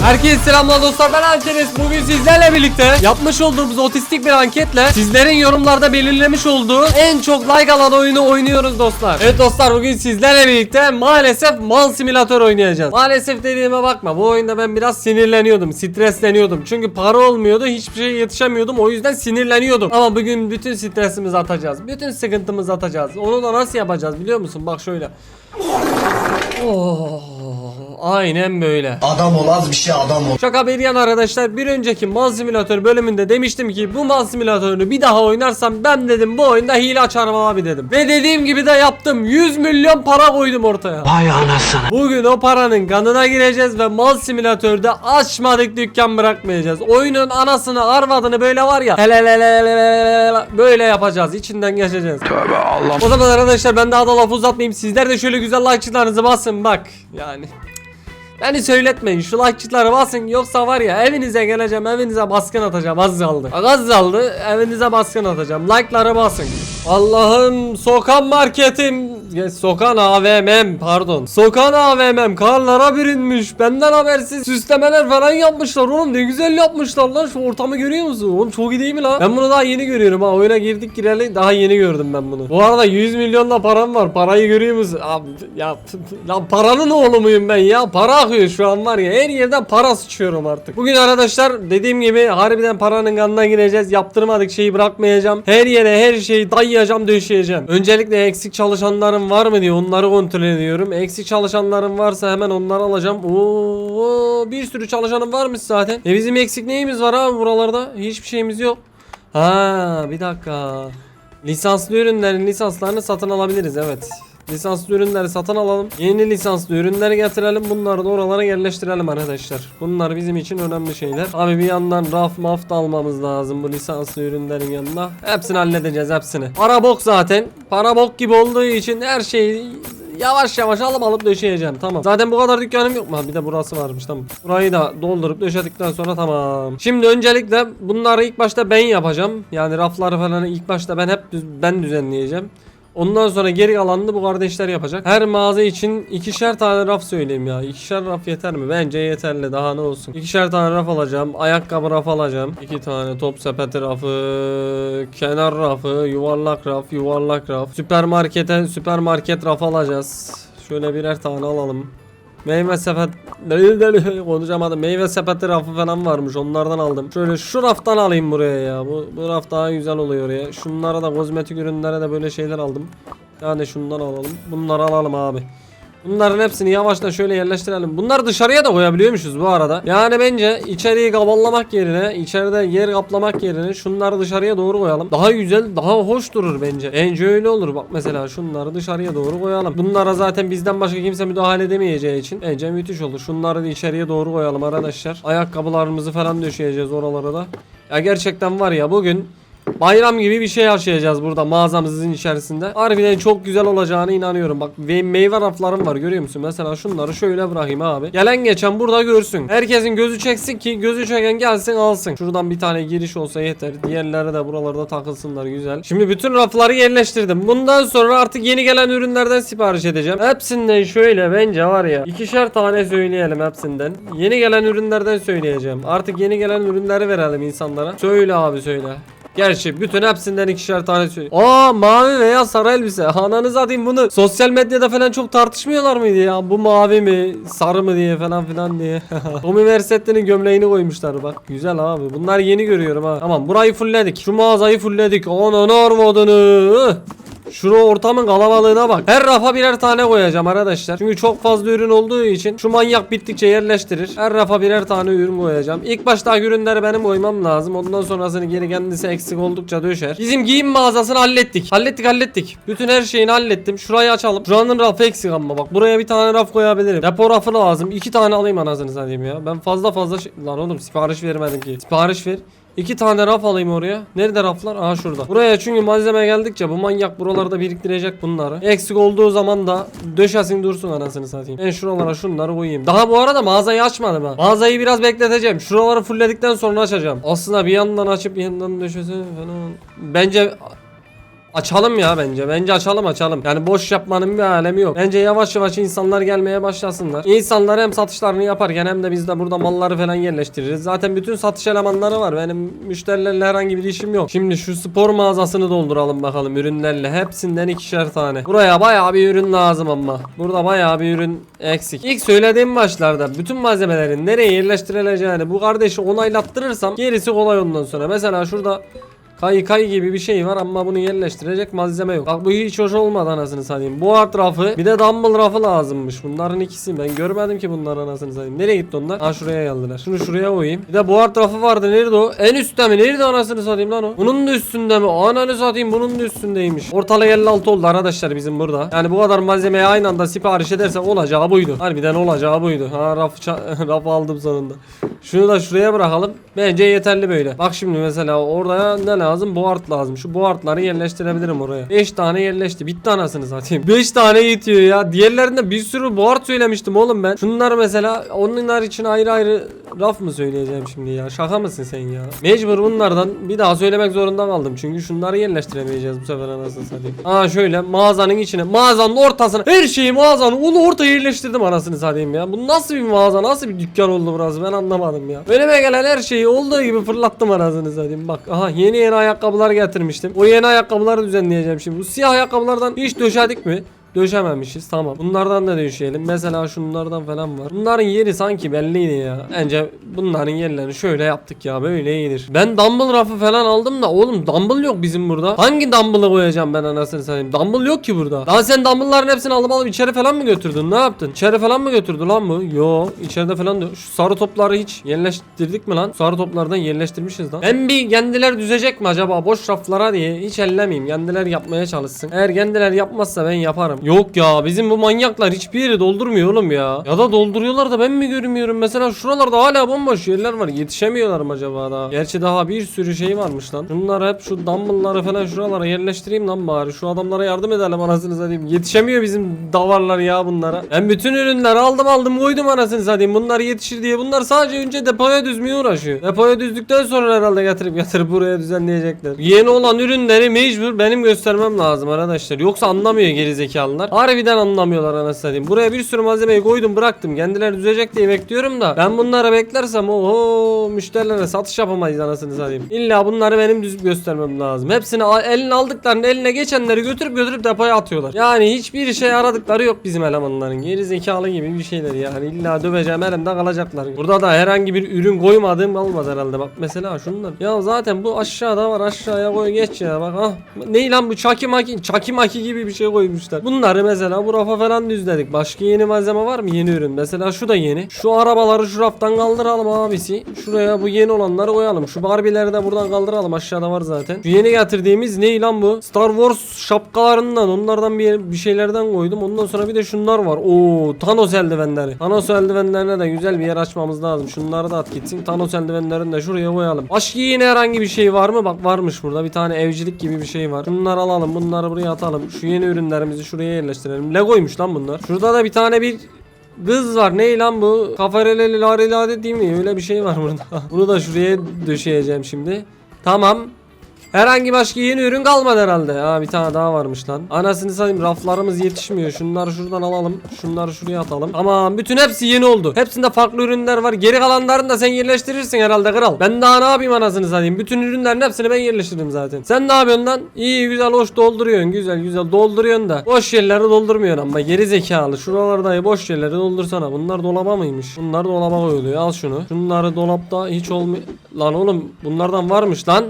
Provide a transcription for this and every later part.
Herkese selamlar dostlar. Ben Ankenes Bugün sizlerle birlikte yapmış olduğumuz otistik bir anketle Sizlerin yorumlarda belirlemiş olduğu en çok like alan oyunu oynuyoruz dostlar. Evet dostlar bugün sizlerle birlikte maalesef mal simülatör oynayacağız. Maalesef dediğime bakma. Bu oyunda ben biraz sinirleniyordum stresleniyordum. Çünkü para olmuyordu hiçbir şeye yetişemiyordum. O yüzden sinirleniyordum. Ama bugün bütün stresimizi atacağız. Bütün sıkıntımızı atacağız. Onu da nasıl yapacağız biliyor musun? Bak şöyle. Oh, aynen böyle. Adam ol az bir şey adam ol. Şaka bir yana arkadaşlar bir önceki mal simülatör bölümünde demiştim ki bu mal simülatörünü bir daha oynarsam ben dedim bu oyunda hile açarım abi dedim. Ve dediğim gibi de yaptım 100 milyon para koydum ortaya. Vay anasını. Bugün o paranın kanına gireceğiz ve mal simülatörde açmadık dükkan bırakmayacağız. Oyunun anasını arvadını böyle var ya böyle yapacağız içinden geçeceğiz. Tövbe Allah. O zaman arkadaşlar ben daha da lafı uzatmayayım. Sizler de şöyle güzel like'çılarınızı basın bak. Yani. Beni söyletmeyin şu like'çıları basın yoksa var ya evinize geleceğim evinize baskın atacağım az kaldı. Az kaldı evinize baskın atacağım like'ları basın. Allah'ım sokan marketim ya, sokan AVM'm pardon. Sokan AVM'm karlara bürünmüş. Benden habersiz süslemeler falan yapmışlar oğlum ne güzel yapmışlar lan şu ortamı görüyor musun? Oğlum çok iyi değil mi lan? Ben bunu daha yeni görüyorum ha oyuna girdik gireli daha yeni gördüm ben bunu. Bu arada 100 milyonla param var parayı görüyor musun? Abi ya lan paranın oğlu muyum ben ya? Para akıyor şu an var ya her yerden para sıçıyorum artık. Bugün arkadaşlar dediğim gibi harbiden paranın kanına gireceğiz. Yaptırmadık şeyi bırakmayacağım. Her yere her şeyi dayayacağım döşeyeceğim. Öncelikle eksik çalışanlarım var mı diye onları kontrol ediyorum. Eksik çalışanlarım varsa hemen onları alacağım. Oo bir sürü çalışanım varmış zaten. E bizim eksik neyimiz var abi buralarda? Hiçbir şeyimiz yok. Ha bir dakika. Lisanslı ürünlerin lisanslarını satın alabiliriz evet. Lisanslı ürünleri satın alalım. Yeni lisanslı ürünleri getirelim. Bunları da oralara yerleştirelim arkadaşlar. Bunlar bizim için önemli şeyler. Abi bir yandan raf maf da almamız lazım bu lisanslı ürünlerin yanında. Hepsini halledeceğiz hepsini. Para bok zaten. Para bok gibi olduğu için her şeyi Yavaş yavaş alıp alıp döşeyeceğim tamam. Zaten bu kadar dükkanım yok mu? Bir de burası varmış tamam. Burayı da doldurup döşedikten sonra tamam. Şimdi öncelikle bunları ilk başta ben yapacağım. Yani rafları falan ilk başta ben hep düz- ben düzenleyeceğim. Ondan sonra geri kalanını bu kardeşler yapacak. Her mağaza için ikişer tane raf söyleyeyim ya. İkişer raf yeter mi? Bence yeterli. Daha ne olsun. İkişer tane raf alacağım. Ayakkabı raf alacağım. İki tane top sepeti rafı, kenar rafı, yuvarlak raf, yuvarlak raf. Süpermarkete süpermarket raf alacağız. Şöyle birer tane alalım. Meyve sepet konuşamadım. Meyve sepeti rafı falan varmış. Onlardan aldım. Şöyle şu raftan alayım buraya ya. Bu, bu raf daha güzel oluyor ya. Şunlara da kozmetik ürünlere de böyle şeyler aldım. Yani şundan alalım. Bunları alalım abi. Bunların hepsini yavaştan şöyle yerleştirelim. Bunları dışarıya da koyabiliyormuşuz bu arada. Yani bence içeriği kaballamak yerine, içeride yer kaplamak yerine şunları dışarıya doğru koyalım. Daha güzel, daha hoş durur bence. Bence öyle olur. Bak mesela şunları dışarıya doğru koyalım. Bunlara zaten bizden başka kimse müdahale edemeyeceği için bence müthiş olur. Şunları da içeriye doğru koyalım arkadaşlar. Ayakkabılarımızı falan döşeyeceğiz oralara da. Ya gerçekten var ya bugün Bayram gibi bir şey yaşayacağız burada mağazamızın içerisinde. Harbiden çok güzel olacağına inanıyorum. Bak ve meyve raflarım var görüyor musun? Mesela şunları şöyle bırakayım abi. Gelen geçen burada görsün. Herkesin gözü çeksin ki gözü çeken gelsin alsın. Şuradan bir tane giriş olsa yeter. Diğerleri de buralarda takılsınlar güzel. Şimdi bütün rafları yerleştirdim. Bundan sonra artık yeni gelen ürünlerden sipariş edeceğim. Hepsinden şöyle bence var ya. ikişer tane söyleyelim hepsinden. Yeni gelen ürünlerden söyleyeceğim. Artık yeni gelen ürünleri verelim insanlara. Söyle abi söyle. Gerçi bütün hepsinden ikişer tane söyle. Aa mavi veya sarı elbise. Ananı satayım bunu. Sosyal medyada falan çok tartışmıyorlar mıydı ya? Bu mavi mi, sarı mı diye falan filan diye. Tommy Vercette'nin gömleğini koymuşlar bak. Güzel abi. Bunlar yeni görüyorum ha. Tamam burayı fullledik. Şu mağazayı fullledik. Ananı arvadını. Şunu ortamın kalabalığına bak. Her rafa birer tane koyacağım arkadaşlar. Çünkü çok fazla ürün olduğu için şu manyak bittikçe yerleştirir. Her rafa birer tane ürün koyacağım. İlk başta ürünleri benim koymam lazım. Ondan sonrasını geri kendisi eksik oldukça döşer. Bizim giyim mağazasını hallettik. Hallettik hallettik. Bütün her şeyini hallettim. Şurayı açalım. Şuranın rafı eksik ama bak. Buraya bir tane raf koyabilirim. Depo rafı lazım. İki tane alayım anasını satayım ya. Ben fazla fazla şey... Lan oğlum sipariş vermedim ki. Sipariş ver. İki tane raf alayım oraya. Nerede raflar? Aha şurada. Buraya çünkü malzeme geldikçe bu manyak buralarda biriktirecek bunları. Eksik olduğu zaman da döşesin dursun anasını satayım. Ben şuralara şunları koyayım. Daha bu arada mağazayı açmadım ha. Mağazayı biraz bekleteceğim. Şuraları fullledikten sonra açacağım. Aslında bir yandan açıp bir yandan döşese falan. Bence Açalım ya bence. Bence açalım açalım. Yani boş yapmanın bir alemi yok. Bence yavaş yavaş insanlar gelmeye başlasınlar. İnsanlar hem satışlarını yaparken hem de biz de burada malları falan yerleştiririz. Zaten bütün satış elemanları var. Benim müşterilerle herhangi bir işim yok. Şimdi şu spor mağazasını dolduralım bakalım ürünlerle. Hepsinden ikişer tane. Buraya bayağı bir ürün lazım ama. Burada bayağı bir ürün eksik. İlk söylediğim başlarda bütün malzemelerin nereye yerleştirileceğini bu kardeşi onaylattırırsam gerisi kolay ondan sonra. Mesela şurada Kay kay gibi bir şey var ama bunu yerleştirecek malzeme yok. Bak bu hiç hoş olmadı anasını satayım. Bu art rafı bir de dumbbell rafı lazımmış. Bunların ikisi ben görmedim ki bunlar anasını satayım. Nereye gitti onlar? Ha şuraya geldiler. Şunu şuraya koyayım. Bir de bu art rafı vardı. Nerede o? En üstte mi? Nerede anasını satayım lan o? Bunun da üstünde mi? Ananı satayım bunun da üstündeymiş. Ortalık 56 oldu arkadaşlar bizim burada. Yani bu kadar malzemeyi aynı anda sipariş edersek olacağı buydu. Harbiden olacağı buydu. Ha raf, raf aldım sonunda. Şunu da şuraya bırakalım. Bence yeterli böyle. Bak şimdi mesela orada ne lazım? Board lazım. Şu boardları yerleştirebilirim oraya. 5 tane yerleşti. Bitti anasını satayım. 5 tane yetiyor ya. Diğerlerinde bir sürü board söylemiştim oğlum ben. Şunlar mesela onlar için ayrı ayrı raf mı söyleyeceğim şimdi ya? Şaka mısın sen ya? Mecbur bunlardan bir daha söylemek zorunda kaldım. Çünkü şunları yerleştiremeyeceğiz bu sefer anasını satayım. Aa şöyle mağazanın içine, mağazanın ortasına her şeyi mağazanın onu ortaya yerleştirdim anasını satayım ya. Bu nasıl bir mağaza, nasıl bir dükkan oldu burası ben anlamadım ya. Önüme gelen her şeyi olduğu gibi fırlattım anasını satayım. Bak aha yeni yeni ayakkabılar getirmiştim. O yeni ayakkabıları düzenleyeceğim şimdi. Bu siyah ayakkabılardan hiç döşedik mi? Döşememişiz tamam. Bunlardan da döşeyelim. Mesela şunlardan falan var. Bunların yeri sanki belliydi ya. Bence bunların yerlerini şöyle yaptık ya. Böyle iyidir. Ben dumbbell rafı falan aldım da oğlum dumbbell yok bizim burada. Hangi dumbbell'ı koyacağım ben anasını satayım? Dumbbell yok ki burada. Daha sen dumbbell'ların hepsini alıp alıp içeri falan mı götürdün? Ne yaptın? İçeri falan mı götürdü lan bu? Yo içeride falan da. Şu sarı topları hiç yerleştirdik mi lan? Sarı toplardan yerleştirmişiz lan. Ben bir kendiler düzecek mi acaba? Boş raflara diye hiç ellemeyeyim. Kendiler yapmaya çalışsın. Eğer kendiler yapmazsa ben yaparım. Yok ya bizim bu manyaklar hiçbir yeri doldurmuyor oğlum ya. Ya da dolduruyorlar da ben mi görmüyorum? Mesela şuralarda hala bomboş yerler var. Yetişemiyorlar mı acaba daha? Gerçi daha bir sürü şey varmış lan. Şunları hep şu dumbbellları falan şuralara yerleştireyim lan bari. Şu adamlara yardım edelim anasını satayım. Yetişemiyor bizim davarlar ya bunlara. Ben bütün ürünleri aldım aldım koydum anasını satayım. Bunlar yetişir diye. Bunlar sadece önce depoya düzmeye uğraşıyor. Depoya düzdükten sonra herhalde getirip getirip buraya düzenleyecekler. Yeni olan ürünleri mecbur benim göstermem lazım arkadaşlar. Yoksa anlamıyor gerizekalılar. Harbiden anlamıyorlar anasını satayım. Buraya bir sürü malzemeyi koydum bıraktım. Kendileri düzecek diye bekliyorum da. Ben bunları beklersem oho müşterilere satış yapamayız anasını satayım. İlla bunları benim düzüp göstermem lazım. Hepsini eline aldıklarını eline geçenleri götürüp götürüp depoya atıyorlar. Yani hiçbir şey aradıkları yok bizim elemanların. Geri zekalı gibi bir şeyler yani. İlla döveceğim elimde kalacaklar. Burada da herhangi bir ürün koymadığım olmaz herhalde. Bak mesela şunlar. Ya zaten bu aşağıda var aşağıya koy geç ya bak ah. Ne lan bu çaki maki çaki maki gibi bir şey koymuşlar. Bunları mesela bu rafa falan düzledik. Başka yeni malzeme var mı? Yeni ürün. Mesela şu da yeni. Şu arabaları şu raftan kaldıralım abisi. Şuraya bu yeni olanları koyalım. Şu Barbie'leri de buradan kaldıralım. Aşağıda var zaten. Şu yeni getirdiğimiz ne lan bu? Star Wars şapkalarından onlardan bir, bir şeylerden koydum. Ondan sonra bir de şunlar var. Oo Thanos eldivenleri. Thanos eldivenlerine de güzel bir yer açmamız lazım. Şunları da at gitsin. Thanos eldivenlerini de şuraya koyalım. Başka yine herhangi bir şey var mı? Bak varmış burada. Bir tane evcilik gibi bir şey var. Bunları alalım. Bunları buraya atalım. Şu yeni ürünlerimizi şuraya yerleştirelim. Legoymuş lan bunlar. Şurada da bir tane bir Kız var ne lan bu? Kafareleli larelade değil mi? Öyle bir şey var burada. Bunu da şuraya döşeyeceğim şimdi. Tamam. Herhangi başka yeni ürün kalmadı herhalde. Ha bir tane daha varmış lan. Anasını satayım raflarımız yetişmiyor. Şunları şuradan alalım. Şunları şuraya atalım. Tamam bütün hepsi yeni oldu. Hepsinde farklı ürünler var. Geri kalanlarını da sen yerleştirirsin herhalde kral. Ben daha ne yapayım anasını satayım. Bütün ürünlerin hepsini ben yerleştirdim zaten. Sen ne yapıyorsun lan? İyi güzel hoş dolduruyorsun. Güzel güzel dolduruyorsun da. Boş yerleri doldurmuyorsun ama geri zekalı. Şuralarda boş yerleri doldursana. Bunlar dolaba mıymış? Bunlar dolaba koyuluyor. Al şunu. Şunları dolapta hiç olmuyor. Lan oğlum bunlardan varmış lan.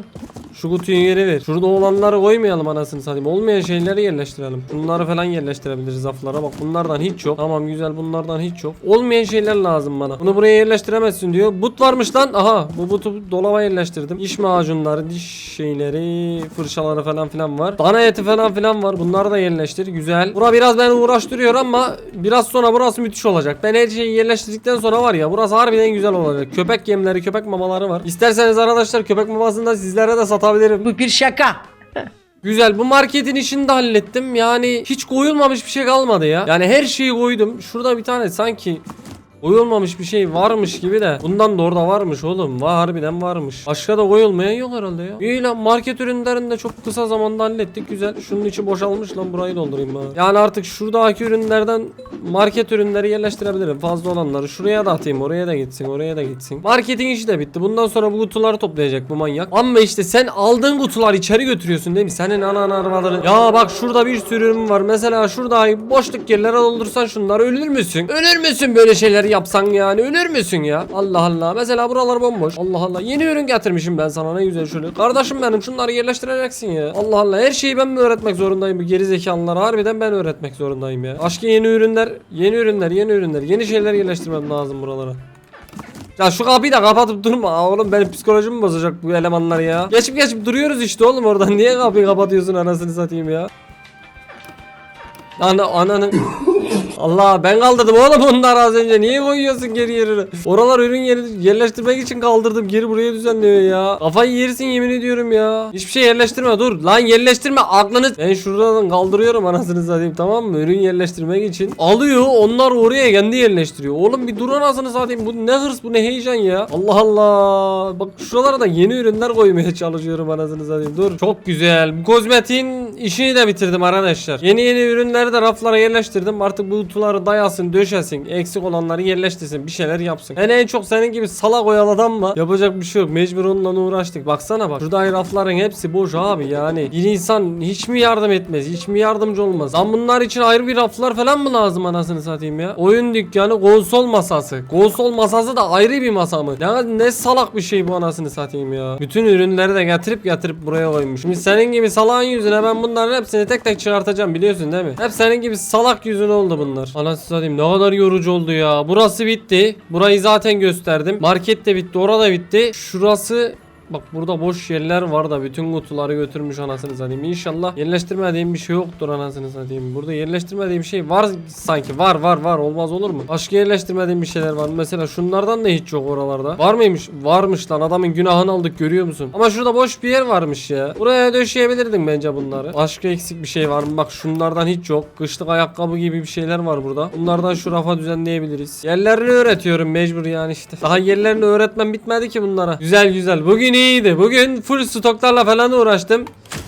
Şu kutuyu geri ver. Şurada olanları koymayalım anasını satayım. Olmayan şeyleri yerleştirelim. Bunları falan yerleştirebiliriz raflara. Bak bunlardan hiç yok. Tamam güzel bunlardan hiç yok. Olmayan şeyler lazım bana. Bunu buraya yerleştiremezsin diyor. But varmış lan. Aha bu butu dolaba yerleştirdim. İş macunları, diş şeyleri, fırçaları falan filan var. Dana eti falan filan var. Bunları da yerleştir. Güzel. Bura biraz beni uğraştırıyor ama biraz sonra burası müthiş olacak. Ben her şeyi yerleştirdikten sonra var ya burası harbiden güzel olacak. Köpek yemleri, köpek mamaları var. İsterseniz arkadaşlar köpek mamasını da sizlere de satabilirim. Bu bir şaka. Güzel bu marketin işini de hallettim. Yani hiç koyulmamış bir şey kalmadı ya. Yani her şeyi koydum. Şurada bir tane sanki Koyulmamış bir şey varmış gibi de. Bundan da orada varmış oğlum. Var harbiden varmış. Başka da koyulmayan yok herhalde ya. İyi lan market ürünlerini de çok kısa zamanda hallettik. Güzel. Şunun içi boşalmış lan burayı doldurayım ben. Yani artık şuradaki ürünlerden market ürünleri yerleştirebilirim. Fazla olanları şuraya da atayım. Oraya da gitsin. Oraya da gitsin. Marketin işi de bitti. Bundan sonra bu kutuları toplayacak bu manyak. Ama işte sen aldığın kutuları içeri götürüyorsun değil mi? Senin anan arabaları. Ya bak şurada bir sürü ürün var. Mesela şurada boşluk yerlere doldursan şunları ölür müsün? Ölür müsün böyle şeyleri yapsan yani? Ölür müsün ya? Allah Allah. Mesela buralar bomboş. Allah Allah. Yeni ürün getirmişim ben sana ne güzel şöyle. Kardeşim benim şunları yerleştireceksin ya. Allah Allah. Her şeyi ben mi öğretmek zorundayım bu geri zekalılara? Harbiden ben öğretmek zorundayım ya. Başka yeni ürünler, yeni ürünler, yeni ürünler, yeni şeyler yerleştirmem lazım buralara. Ya şu kapıyı da kapatıp durma oğlum benim psikolojimi bozacak bu elemanlar ya. Geçip geçip duruyoruz işte oğlum oradan. Niye kapıyı kapatıyorsun anasını satayım ya? Ana ananı Allah ben kaldırdım oğlum onları az önce. Niye koyuyorsun geri yerine? Oralar ürün yeri yerleştirmek için kaldırdım. Geri buraya düzenliyor ya. Kafayı yersin yemin ediyorum ya. Hiçbir şey yerleştirme dur. Lan yerleştirme aklınız Ben şuradan kaldırıyorum anasını satayım tamam mı? Ürün yerleştirmek için. Alıyor onlar oraya kendi yerleştiriyor. Oğlum bir dur anasını satayım. Bu ne hırs bu ne heyecan ya. Allah Allah. Bak şuralara da yeni ürünler koymaya çalışıyorum anasını satayım. Dur. Çok güzel. Bu kozmetiğin işini de bitirdim arkadaşlar. Yeni yeni ürünleri de raflara yerleştirdim. Artık bu kutuları dayasın döşesin eksik olanları yerleştirsin bir şeyler yapsın. Yani en çok senin gibi salak oyaladan mı yapacak bir şey yok. Mecbur onunla uğraştık. Baksana bak şurada rafların hepsi boş abi yani. Bir insan hiç mi yardım etmez hiç mi yardımcı olmaz? Lan bunlar için ayrı bir raflar falan mı lazım anasını satayım ya? Oyun dükkanı konsol masası. Konsol masası da ayrı bir masa mı? Ya ne salak bir şey bu anasını satayım ya. Bütün ürünleri de getirip getirip buraya koymuş. Şimdi senin gibi salağın yüzüne ben bunların hepsini tek tek çıkartacağım biliyorsun değil mi? Hep senin gibi salak yüzün oldu bunlar anasını satayım ne kadar yorucu oldu ya. Burası bitti. Burayı zaten gösterdim. Market de bitti orada bitti. Şurası Bak burada boş yerler var da bütün kutuları götürmüş anasını satayım. İnşallah yerleştirmediğim bir şey yoktur anasını satayım. Burada yerleştirmediğim şey var sanki. Var var var olmaz olur mu? Başka yerleştirmediğim bir şeyler var. Mesela şunlardan da hiç yok oralarda. Var mıymış? Varmış lan adamın günahını aldık görüyor musun? Ama şurada boş bir yer varmış ya. Buraya döşeyebilirdim bence bunları. Başka eksik bir şey var mı? Bak şunlardan hiç yok. Kışlık ayakkabı gibi bir şeyler var burada. Bunlardan şu rafa düzenleyebiliriz. Yerlerini öğretiyorum mecbur yani işte. Daha yerlerini öğretmem bitmedi ki bunlara. Güzel güzel. Bugün iyiydi. Bugün full stoklarla falan uğraştım.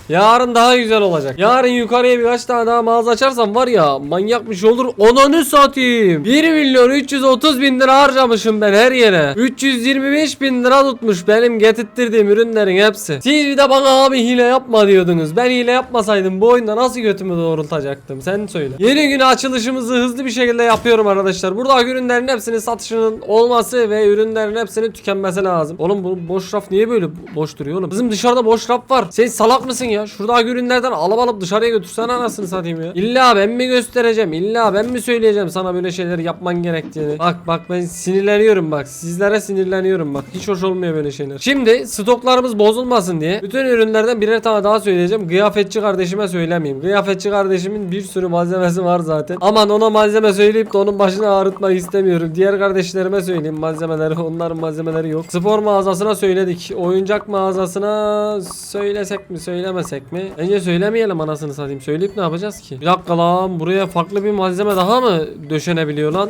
Yarın daha güzel olacak. Yarın yukarıya birkaç tane daha mağaza açarsam var ya manyak bir şey olur. Onanı satayım. 1 milyon 330 bin lira harcamışım ben her yere. 325 bin lira tutmuş benim getirttirdiğim ürünlerin hepsi. Siz bir de bana abi hile yapma diyordunuz. Ben hile yapmasaydım bu oyunda nasıl götümü doğrultacaktım sen söyle. Yeni gün açılışımızı hızlı bir şekilde yapıyorum arkadaşlar. Burada ürünlerin hepsinin satışının olması ve ürünlerin hepsinin tükenmesi lazım. Oğlum bu boş raf niye böyle boş duruyor oğlum? Bizim dışarıda boş raf var. Sen salak mısın ya? Şuradaki ürünlerden alıp alıp dışarıya götürsen anasını satayım ya. İlla ben mi göstereceğim? İlla ben mi söyleyeceğim sana böyle şeyleri yapman gerektiğini? Bak bak ben sinirleniyorum bak. Sizlere sinirleniyorum bak. Hiç hoş olmuyor böyle şeyler. Şimdi stoklarımız bozulmasın diye bütün ürünlerden birer tane daha söyleyeceğim. Kıyafetçi kardeşime söylemeyeyim. Kıyafetçi kardeşimin bir sürü malzemesi var zaten. Aman ona malzeme söyleyip de onun başını ağrıtmak istemiyorum. Diğer kardeşlerime söyleyeyim malzemeleri. Onların malzemeleri yok. Spor mağazasına söyledik. Oyuncak mağazasına söylesek mi söylemesek mi? Bence söylemeyelim anasını satayım. Söyleyip ne yapacağız ki? Bir dakika lan buraya farklı bir malzeme daha mı döşenebiliyor lan?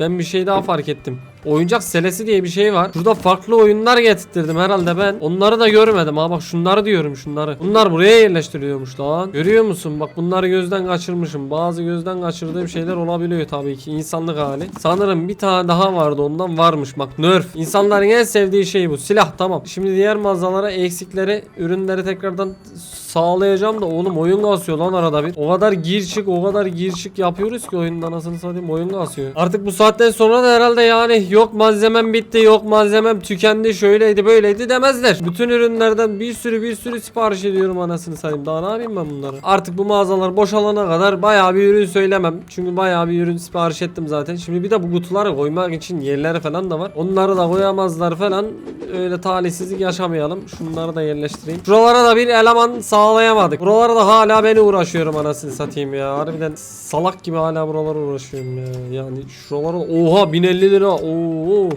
Ben bir şey daha fark ettim. Oyuncak selesi diye bir şey var. Şurada farklı oyunlar getirttirdim herhalde ben. Onları da görmedim ha bak şunları diyorum şunları. Bunlar buraya yerleştiriliyormuş lan. Görüyor musun? Bak bunları gözden kaçırmışım. Bazı gözden kaçırdığım şeyler olabiliyor tabii ki. insanlık hali. Sanırım bir tane daha vardı ondan varmış. Bak nerf. İnsanların en sevdiği şey bu. Silah tamam. Şimdi diğer mağazalara eksikleri, ürünleri tekrardan sağlayacağım da oğlum oyun kasıyor lan arada bir. O kadar gir çık o kadar gir çık yapıyoruz ki oyunda anasını satayım oyun kasıyor. Artık bu saatten sonra da herhalde yani yok malzemem bitti yok malzemem tükendi şöyleydi böyleydi demezler. Bütün ürünlerden bir sürü bir sürü sipariş ediyorum anasını satayım. Daha ne yapayım ben bunları? Artık bu mağazalar boşalana kadar bayağı bir ürün söylemem. Çünkü bayağı bir ürün sipariş ettim zaten. Şimdi bir de bu kutuları koymak için yerleri falan da var. Onları da koyamazlar falan. Öyle talihsizlik yaşamayalım. Şunları da yerleştireyim. Şuralara da bir eleman sağlayamadık. Buralara da hala ben uğraşıyorum anasını satayım ya. Harbiden salak gibi hala buralara uğraşıyorum ya. Yani şuralara oha 1050 lira. Oo. o,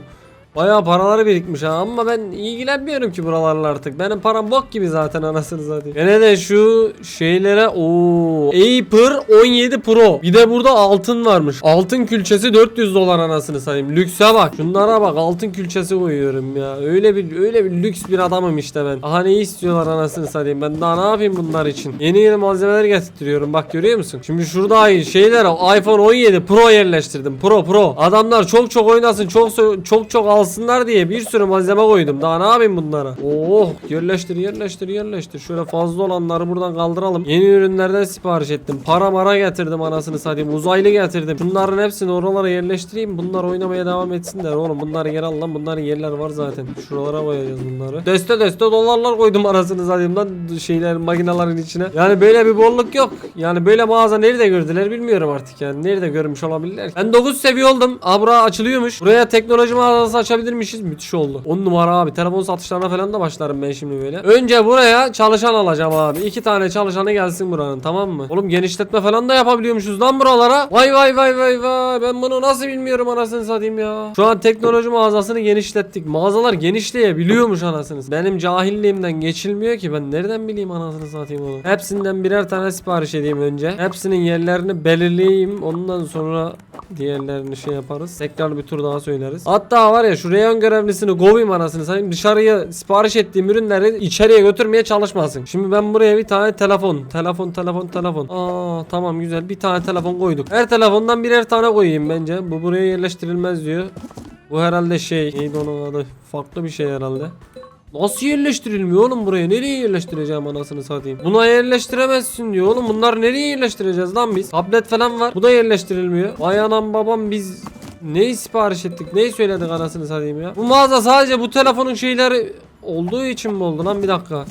Bayağı paraları birikmiş ha ama ben ilgilenmiyorum ki buralarla artık. Benim param bok gibi zaten anasını satayım. Gene de şu şeylere o Aper 17 Pro. Bir de burada altın varmış. Altın külçesi 400 dolar anasını satayım. Lükse bak. Şunlara bak altın külçesi koyuyorum ya. Öyle bir öyle bir lüks bir adamım işte ben. Aha ne istiyorlar anasını satayım. Ben daha ne yapayım bunlar için? Yeni yeni malzemeler getirtiyorum. Bak görüyor musun? Şimdi şurada şeyler iPhone 17 Pro yerleştirdim. Pro Pro. Adamlar çok çok oynasın, çok çok çok alsınlar diye bir sürü malzeme koydum. Daha ne yapayım bunlara? Oh, yerleştir, yerleştir, yerleştir. Şöyle fazla olanları buradan kaldıralım. Yeni ürünlerden sipariş ettim. Para mara getirdim anasını satayım. Uzaylı getirdim. Bunların hepsini oralara yerleştireyim. Bunlar oynamaya devam etsinler oğlum. Bunları geri al lan. Bunların yerler var zaten. Şuralara koyacağız bunları. Deste deste dolarlar koydum anasını satayım lan şeyler makinelerin içine. Yani böyle bir bolluk yok. Yani böyle mağaza nerede gördüler bilmiyorum artık yani. Nerede görmüş olabilirler. Ben 9 seviye oldum. Abra açılıyormuş. Buraya teknoloji mağazası açabilirmişiz. Müthiş oldu. 10 numara abi. Telefon satışlarına falan da başlarım ben şimdi böyle. Önce buraya çalışan alacağım abi. İki tane çalışanı gelsin buranın tamam mı? Oğlum genişletme falan da yapabiliyormuşuz lan buralara. Vay vay vay vay vay. Ben bunu nasıl bilmiyorum anasını satayım ya. Şu an teknoloji mağazasını genişlettik. Mağazalar genişleyebiliyormuş anasını. Benim cahilliğimden geçilmiyor ki. Ben nereden bileyim anasını satayım onu. Hepsinden birer tane sipariş edeyim önce. Hepsinin yerlerini belirleyeyim. Ondan sonra diğerlerini şey yaparız. Tekrar bir tur daha söyleriz. Hatta var ya şu reyon görevlisini kovayım anasını satayım. Dışarıya sipariş ettiğim ürünleri içeriye götürmeye çalışmasın. Şimdi ben buraya bir tane telefon. Telefon telefon telefon. Aa tamam güzel. Bir tane telefon koyduk. Her telefondan birer tane koyayım bence. Bu buraya yerleştirilmez diyor. Bu herhalde şey. Neydi onun adı? Farklı bir şey herhalde. Nasıl yerleştirilmiyor oğlum buraya? Nereye yerleştireceğim anasını satayım? Buna yerleştiremezsin diyor oğlum. Bunlar nereye yerleştireceğiz lan biz? Tablet falan var. Bu da yerleştirilmiyor. Vay anam babam biz neyi sipariş ettik? Neyi söyledik anasını satayım ya? Bu mağaza sadece bu telefonun şeyleri olduğu için mi oldu lan bir dakika?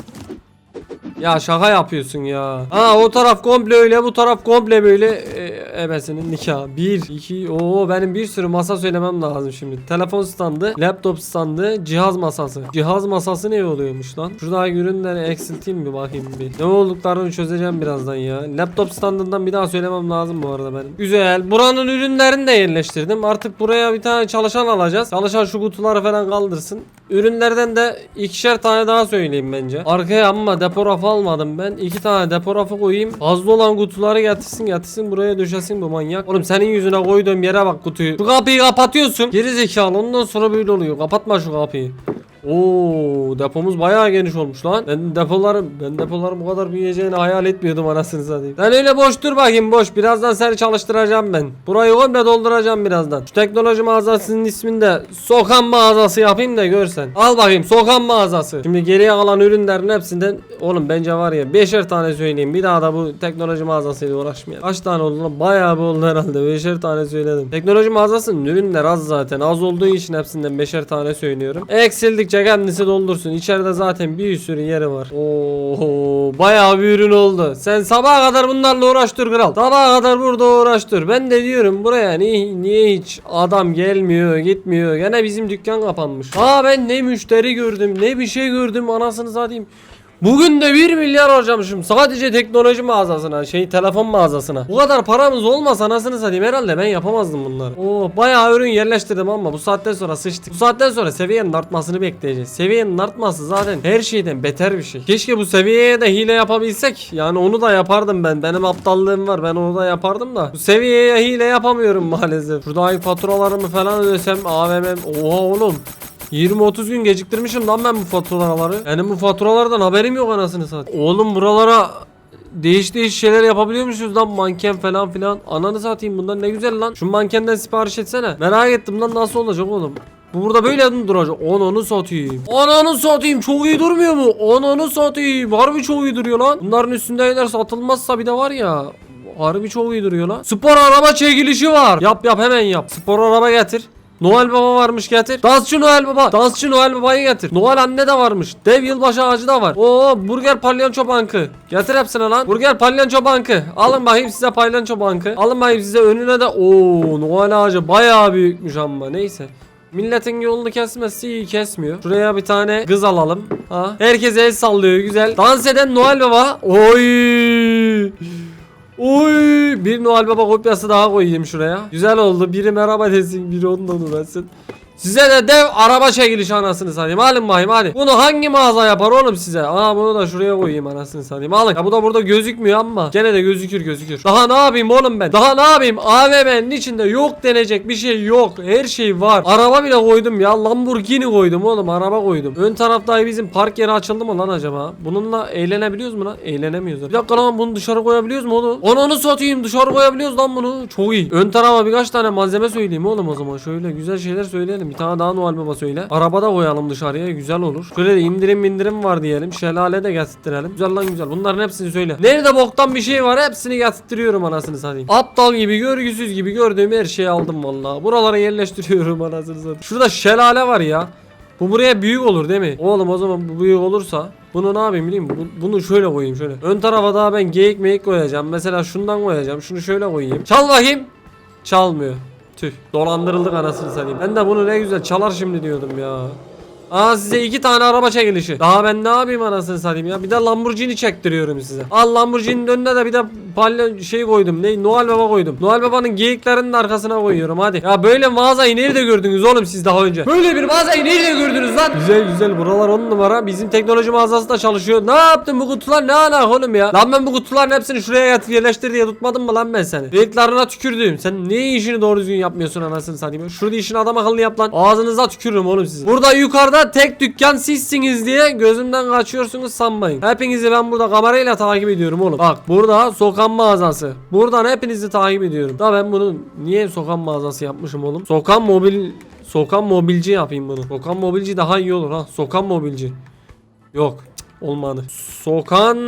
Ya şaka yapıyorsun ya. Ha o taraf komple öyle bu taraf komple böyle e, ebesinin nikahı. 1 2 Oo benim bir sürü masa söylemem lazım şimdi. Telefon standı, laptop standı, cihaz masası. Cihaz masası ne oluyormuş lan? Şuradaki ürünleri eksilteyim bir bakayım bir. Ne olduklarını çözeceğim birazdan ya. Laptop standından bir daha söylemem lazım bu arada benim. Güzel. Buranın ürünlerini de yerleştirdim. Artık buraya bir tane çalışan alacağız. Çalışan şu kutuları falan kaldırsın. Ürünlerden de ikişer tane daha söyleyeyim bence. Arkaya ama depo rafı almadım ben. iki tane depo rafı koyayım. Fazla olan kutuları getirsin getirsin buraya döşesin bu manyak. Oğlum senin yüzüne koyduğum yere bak kutuyu. Şu kapıyı kapatıyorsun. Geri zekalı ondan sonra böyle oluyor. Kapatma şu kapıyı. Oo depomuz bayağı geniş olmuş lan. Ben depolarım ben depolarım bu kadar büyüyeceğini hayal etmiyordum anasını satayım. Sen öyle boş dur bakayım boş. Birazdan seni çalıştıracağım ben. Burayı komple dolduracağım birazdan. Şu teknoloji mağazasının ismini de sokan mağazası yapayım da görsen. Al bakayım sokan mağazası. Şimdi geriye kalan ürünlerin hepsinden oğlum bence var ya beşer tane söyleyeyim. Bir daha da bu teknoloji mağazasıyla uğraşmayalım. Kaç tane oldu lan? Bayağı bir oldu herhalde. Beşer tane söyledim. Teknoloji mağazasının ürünler az zaten. Az olduğu için hepsinden beşer tane söylüyorum. Eksildikçe kendisi doldursun. İçeride zaten bir sürü yeri var. Oo bayağı bir ürün oldu. Sen sabaha kadar bunlarla uğraştır kral. Sabaha kadar burada uğraştır. Ben de diyorum buraya niye, niye hiç adam gelmiyor gitmiyor. Gene bizim dükkan kapanmış. Aa ben ne müşteri gördüm ne bir şey gördüm anasını satayım. Bugün de 1 milyar harcamışım sadece teknoloji mağazasına şey telefon mağazasına. Bu kadar paramız olmasa anasını satayım herhalde ben yapamazdım bunları. Oo bayağı ürün yerleştirdim ama bu saatten sonra sıçtık. Bu saatten sonra seviyenin artmasını bekleyeceğiz. Seviyenin artması zaten her şeyden beter bir şey. Keşke bu seviyeye de hile yapabilsek. Yani onu da yapardım ben. Benim aptallığım var. Ben onu da yapardım da. Bu seviyeye hile yapamıyorum maalesef. Şurada ay faturalarımı falan ödesem AVM. Oha oğlum. 20-30 gün geciktirmişim lan ben bu faturaları. Yani bu faturalardan haberim yok anasını satayım. Oğlum buralara değiş değiş şeyler yapabiliyormuşuz lan manken falan filan. Ananı satayım bundan ne güzel lan. Şu mankenden sipariş etsene. Merak ettim lan nasıl olacak oğlum. Bu burada böyle mi duracak? Ananı satayım. Ananı satayım. Çok iyi durmuyor mu? Ananı satayım. Harbi çok iyi duruyor lan. Bunların üstündekiler satılmazsa bir de var ya. Harbi çok iyi duruyor lan. Spor araba çekilişi var. Yap yap hemen yap. Spor araba getir. Noel Baba varmış getir. Dansçı Noel Baba. Dansçı Noel Baba'yı getir. Noel anne de varmış. Dev yılbaşı ağacı da var. Oo burger palyanço bankı. Getir hepsine lan. Burger palyanço bankı. Alın bakayım size palyanço bankı. Alın bakayım size önüne de. Oo Noel ağacı bayağı büyükmüş ama neyse. Milletin yolunu kesmezse iyi kesmiyor. Şuraya bir tane kız alalım. Ha. Herkes el sallıyor güzel. Dans eden Noel Baba. Oy. Oy bir Noel Baba kopyası daha koyayım şuraya. Güzel oldu. Biri merhaba desin, biri ondan uğraşsın. Size de dev araba çekilişi anasını satayım. Alın bakayım hadi. Bunu hangi mağaza yapar oğlum size? Aa bunu da şuraya koyayım anasını satayım. Alın. Ya bu da burada gözükmüyor ama gene de gözükür gözükür. Daha ne yapayım oğlum ben? Daha ne yapayım? AVM'nin içinde yok denecek bir şey yok. Her şey var. Araba bile koydum ya. Lamborghini koydum oğlum. Araba koydum. Ön tarafta bizim park yeri açıldı mı lan acaba? Bununla eğlenebiliyoruz mu lan? Eğlenemiyoruz. Bir dakika lan bunu dışarı koyabiliyoruz mu oğlum? Onu onu satayım dışarı koyabiliyoruz lan bunu. Çok iyi. Ön tarafa birkaç tane malzeme söyleyeyim oğlum o zaman. Şöyle güzel şeyler söyleyelim. Bir tane daha Noel Baba söyle. Arabada koyalım dışarıya. Güzel olur. Şöyle de indirim indirim var diyelim. Şelale de getirtirelim. Güzel lan güzel. Bunların hepsini söyle. Nerede boktan bir şey var hepsini getirtiyorum anasını satayım. Aptal gibi görgüsüz gibi gördüğüm her şeyi aldım vallahi. Buralara yerleştiriyorum anasını satayım. Şurada şelale var ya. Bu buraya büyük olur değil mi? Oğlum o zaman bu büyük olursa bunu ne yapayım bileyim mi? Bu- Bunu şöyle koyayım şöyle. Ön tarafa daha ben geyik meyik koyacağım. Mesela şundan koyacağım. Şunu şöyle koyayım. Çal bakayım. Çalmıyor. Tüh. Dolandırıldık anasını satayım. Ben de bunu ne güzel çalar şimdi diyordum ya. Aa size iki tane araba çekilişi. Daha ben ne yapayım anasını satayım ya. Bir de Lamborghini çektiriyorum size. Al Lamborghini'nin önüne de bir de palyo şey koydum. Ne? Noel Baba koydum. Noel Baba'nın geyiklerinin arkasına koyuyorum hadi. Ya böyle mağazayı nerede gördünüz oğlum siz daha önce? Böyle bir mağazayı nerede gördünüz lan? Güzel güzel buralar on numara. Bizim teknoloji mağazası da çalışıyor. Ne yaptın bu kutular ne alaka oğlum ya? Lan ben bu kutuların hepsini şuraya yatır yerleştir diye tutmadım mı lan ben seni? Bıyıklarına tükürdüm. Sen niye işini doğru düzgün yapmıyorsun anasını satayım? Şurada işini adam akıllı yap lan. Ağzınıza tükürürüm oğlum sizi. Burada yukarıda tek dükkan sizsiniz diye gözümden kaçıyorsunuz sanmayın. Hepinizi ben burada kamerayla takip ediyorum oğlum. Bak burada sokan mağazası. Buradan hepinizi takip ediyorum. Da ben bunu niye sokan mağazası yapmışım oğlum? Sokan mobil Sokan mobilci yapayım bunu. Sokan mobilci daha iyi olur ha. Sokan mobilci. Yok. Olmadı. Sokan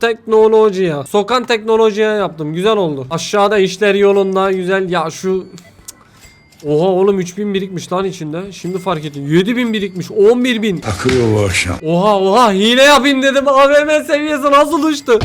teknolojiye. Sokan teknolojiye yaptım. Güzel oldu. Aşağıda işler yolunda. Güzel. Ya şu Oha oğlum 3000 birikmiş lan içinde. Şimdi fark ettim. 7000 birikmiş. 11000. Takıyor bu akşam. Oha oha hile yapayım dedim. AVM seviyesi nasıl uçtu?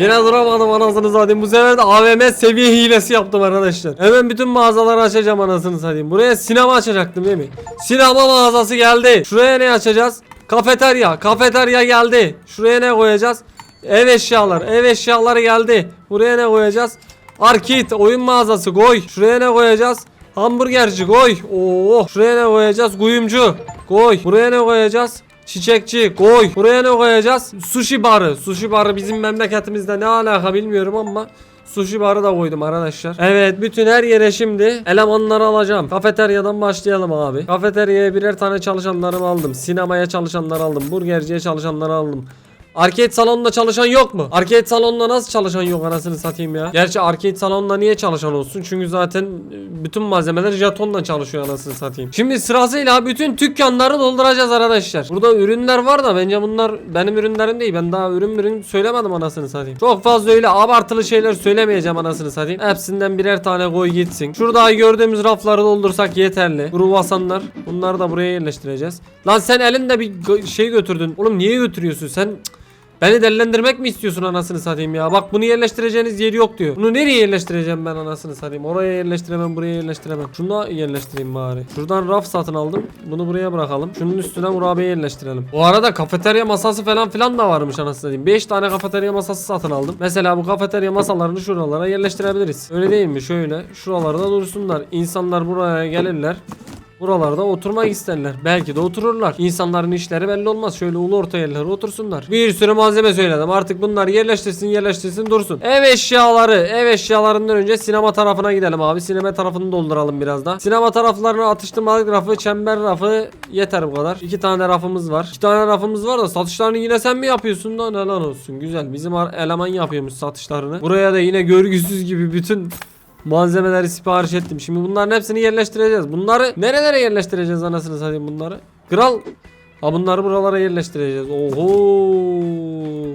Yine duramadım anasını satayım. Bu sefer de AVM seviye hilesi yaptım arkadaşlar. Hemen bütün mağazaları açacağım anasını satayım. Buraya sinema açacaktım değil mi? Sinema mağazası geldi. Şuraya ne açacağız? Kafeterya. Kafeterya geldi. Şuraya ne koyacağız? Ev eşyaları. Ev eşyaları geldi. Buraya ne koyacağız? Arcade oyun mağazası koy. Şuraya ne koyacağız? Hamburgerci koy. Oo. Şuraya ne koyacağız? Kuyumcu koy. Buraya ne koyacağız? Çiçekçi koy. Buraya ne koyacağız? Sushi barı. Sushi barı bizim memleketimizde ne alaka bilmiyorum ama Sushi barı da koydum arkadaşlar. Evet bütün her yere şimdi elemanları alacağım. Kafeteryadan başlayalım abi. Kafeteryaya birer tane çalışanlarımı aldım. Sinemaya çalışanları aldım. Burgerciye çalışanları aldım. Arcade salonunda çalışan yok mu? Arcade salonunda nasıl çalışan yok anasını satayım ya. Gerçi arcade salonunda niye çalışan olsun? Çünkü zaten e, bütün malzemeler jetonla çalışıyor anasını satayım. Şimdi sırasıyla bütün dükkanları dolduracağız arkadaşlar. Burada ürünler var da bence bunlar benim ürünlerim değil. Ben daha ürün ürün söylemedim anasını satayım. Çok fazla öyle abartılı şeyler söylemeyeceğim anasını satayım. Hepsinden birer tane koy gitsin. Şurada gördüğümüz rafları doldursak yeterli. Kruvasanlar. Bunları da buraya yerleştireceğiz. Lan sen elinde bir şey götürdün. Oğlum niye götürüyorsun sen? Cık. Beni delilendirmek mi istiyorsun anasını satayım ya? Bak bunu yerleştireceğiniz yer yok diyor. Bunu nereye yerleştireceğim ben anasını satayım? Oraya yerleştiremem, buraya yerleştiremem. Şunu yerleştireyim bari. Şuradan raf satın aldım. Bunu buraya bırakalım. Şunun üstüne kurabiye yerleştirelim. Bu arada kafeterya masası falan filan da varmış anasını satayım. 5 tane kafeterya masası satın aldım. Mesela bu kafeterya masalarını şuralara yerleştirebiliriz. Öyle değil mi? Şöyle. Şuralarda dursunlar. İnsanlar buraya gelirler. Buralarda oturmak isterler. Belki de otururlar. İnsanların işleri belli olmaz. Şöyle ulu orta yerlere otursunlar. Bir sürü malzeme söyledim. Artık bunlar yerleştirsin yerleştirsin dursun. Ev eşyaları. Ev eşyalarından önce sinema tarafına gidelim abi. Sinema tarafını dolduralım biraz da. Sinema taraflarını atıştırmalık rafı, çember rafı yeter bu kadar. İki tane rafımız var. İki tane rafımız var da satışlarını yine sen mi yapıyorsun lan? Helal olsun. Güzel. Bizim eleman yapıyormuş satışlarını. Buraya da yine görgüsüz gibi bütün Malzemeleri sipariş ettim. Şimdi bunların hepsini yerleştireceğiz. Bunları nerelere yerleştireceğiz anasını satayım bunları? Kral Ha bunları buralara yerleştireceğiz. Oho.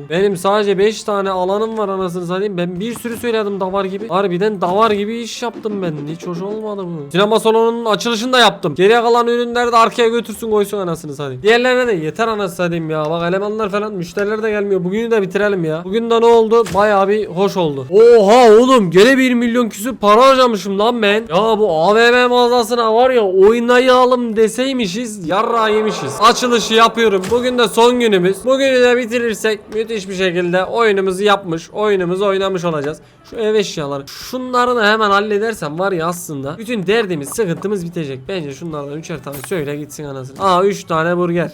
Benim sadece 5 tane alanım var anasını satayım. Ben bir sürü söyledim davar gibi. Harbiden davar gibi iş yaptım ben. Hiç hoş olmadı bu. Sinema salonunun açılışını da yaptım. Geriye kalan ürünleri de arkaya götürsün koysun anasını satayım. Diğerlerine de yeter anasını satayım ya. Bak elemanlar falan müşteriler de gelmiyor. Bugünü de bitirelim ya. Bugün de ne oldu? Bayağı bir hoş oldu. Oha oğlum gene 1 milyon küsür para harcamışım lan ben. Ya bu AVM mağazasına var ya oynayalım deseymişiz yarra yemişiz. Açılış açılışı yapıyorum. Bugün de son günümüz. Bugünü de bitirirsek müthiş bir şekilde oyunumuzu yapmış, oyunumuzu oynamış olacağız. Şu ev eşyaları. Şunları da hemen halledersem var ya aslında bütün derdimiz, sıkıntımız bitecek. Bence şunlardan üçer tane söyle gitsin anasını. Aa 3 tane burger.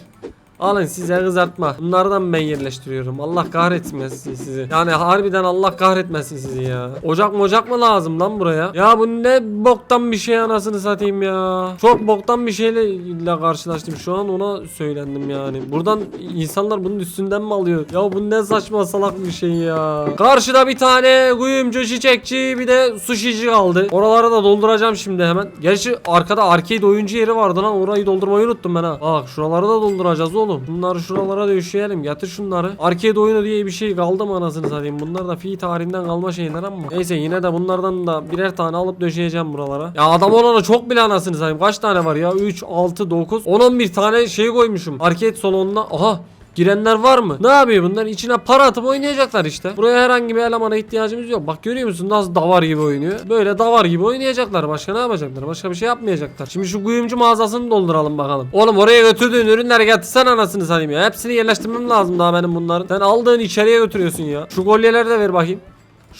Alın size kızartma. Bunlardan ben yerleştiriyorum. Allah kahretmesin sizi. Yani harbiden Allah kahretmesin sizi ya. Ocak mı ocak mı lazım lan buraya? Ya bu ne boktan bir şey anasını satayım ya. Çok boktan bir şeyle karşılaştım. Şu an ona söylendim yani. Buradan insanlar bunun üstünden mi alıyor? Ya bu ne saçma salak bir şey ya. Karşıda bir tane kuyumcu, çiçekçi bir de sushici kaldı. Oraları da dolduracağım şimdi hemen. Gerçi arkada arcade oyuncu yeri vardı lan. Orayı doldurmayı unuttum ben ha. Bak şuraları da dolduracağız oğlum. Bunları şuralara döşeyelim. Getir şunları. Arcade oyunu diye bir şey kaldı mı anasını satayım. Bunlar da fi tarihinden kalma şeyler ama. Neyse yine de bunlardan da birer tane alıp döşeyeceğim buralara. Ya adam olana çok bile anasını satayım. Kaç tane var ya? 3, 6, 9, 10, 11 tane şey koymuşum. Arcade salonuna. Aha. Girenler var mı? Ne yapıyor bunlar? İçine para atıp oynayacaklar işte. Buraya herhangi bir elemana ihtiyacımız yok. Bak görüyor musun nasıl davar gibi oynuyor? Böyle davar gibi oynayacaklar. Başka ne yapacaklar? Başka bir şey yapmayacaklar. Şimdi şu kuyumcu mağazasını dolduralım bakalım. Oğlum oraya götürdüğün ürünleri getirsen anasını satayım ya. Hepsini yerleştirmem lazım daha benim bunların. Sen aldığın içeriye götürüyorsun ya. Şu golyeleri de ver bakayım.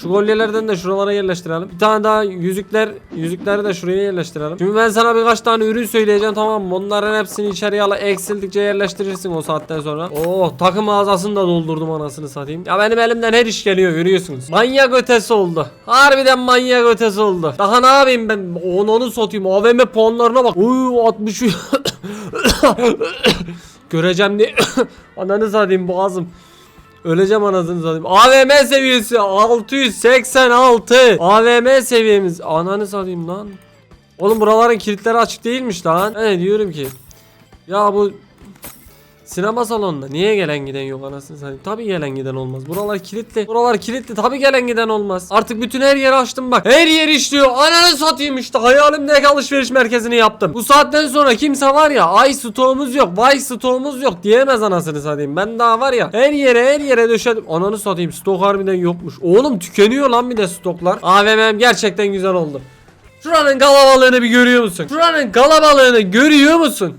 Şu golyelerden de şuralara yerleştirelim. Bir tane daha yüzükler, yüzükleri de şuraya yerleştirelim. Şimdi ben sana birkaç tane ürün söyleyeceğim tamam mı? Onların hepsini içeriye al eksildikçe yerleştirirsin o saatten sonra. Oh takım mağazasını da doldurdum anasını satayım. Ya benim elimden her iş geliyor görüyorsunuz. Manyak ötesi oldu. Harbiden manyak ötesi oldu. Daha ne yapayım ben? Onu onu satayım. AVM puanlarına bak. Uy 60 Göreceğim diye. Ananı satayım boğazım. Öleceğim anasını satayım. AVM seviyesi 686. AVM seviyemiz. Ananı satayım lan. Oğlum buraların kilitleri açık değilmiş lan. Ne diyorum ki. Ya bu sinema salonunda niye gelen giden yok anasını satayım. Tabi gelen giden olmaz. Buralar kilitli. Buralar kilitli. Tabi gelen giden olmaz. Artık bütün her yeri açtım bak. Her yer işliyor. Ananı satayım işte. Hayalimdeki alışveriş merkezini yaptım. Bu saatten sonra kimse var ya ay stoğumuz yok. Vay stoğumuz yok diyemez anasını satayım. Ben daha var ya her yere her yere döşedim. Ananı satayım stok harbiden yokmuş. Oğlum tükeniyor lan bir de stoklar. AVM'm gerçekten güzel oldu. Şuranın kalabalığını bir görüyor musun? Şuranın kalabalığını görüyor musun?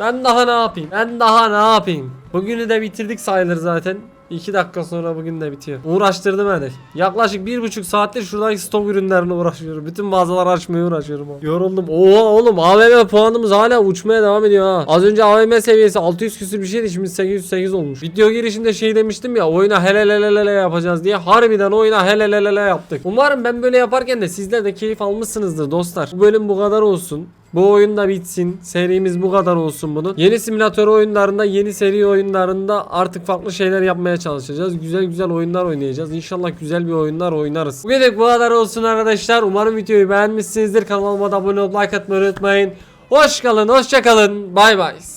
Ben daha ne yapayım? Ben daha ne yapayım? Bugünü de bitirdik sayılır zaten. 2 dakika sonra bugün de bitiyor. Uğraştırdım hadi. Yaklaşık bir buçuk saattir şuradaki stok ürünlerine uğraşıyorum. Bütün mağazaları açmaya uğraşıyorum. Yoruldum. Oha oğlum AVM puanımız hala uçmaya devam ediyor ha. Az önce AVM seviyesi 600 küsür bir şeydi şimdi 808 olmuş. Video girişinde şey demiştim ya oyuna helelelelele yapacağız diye. Harbiden oyuna helelelele yaptık. Umarım ben böyle yaparken de sizler de keyif almışsınızdır dostlar. Bu bölüm bu kadar olsun. Bu oyun da bitsin. Serimiz bu kadar olsun bunun. Yeni simülatör oyunlarında, yeni seri oyunlarında artık farklı şeyler yapmaya çalışacağız. Güzel güzel oyunlar oynayacağız. İnşallah güzel bir oyunlar oynarız. Bugün de bu kadar olsun arkadaşlar. Umarım videoyu beğenmişsinizdir. Kanalıma da abone olup like atmayı unutmayın. Hoş kalın, hoşça kalın. Bay bay.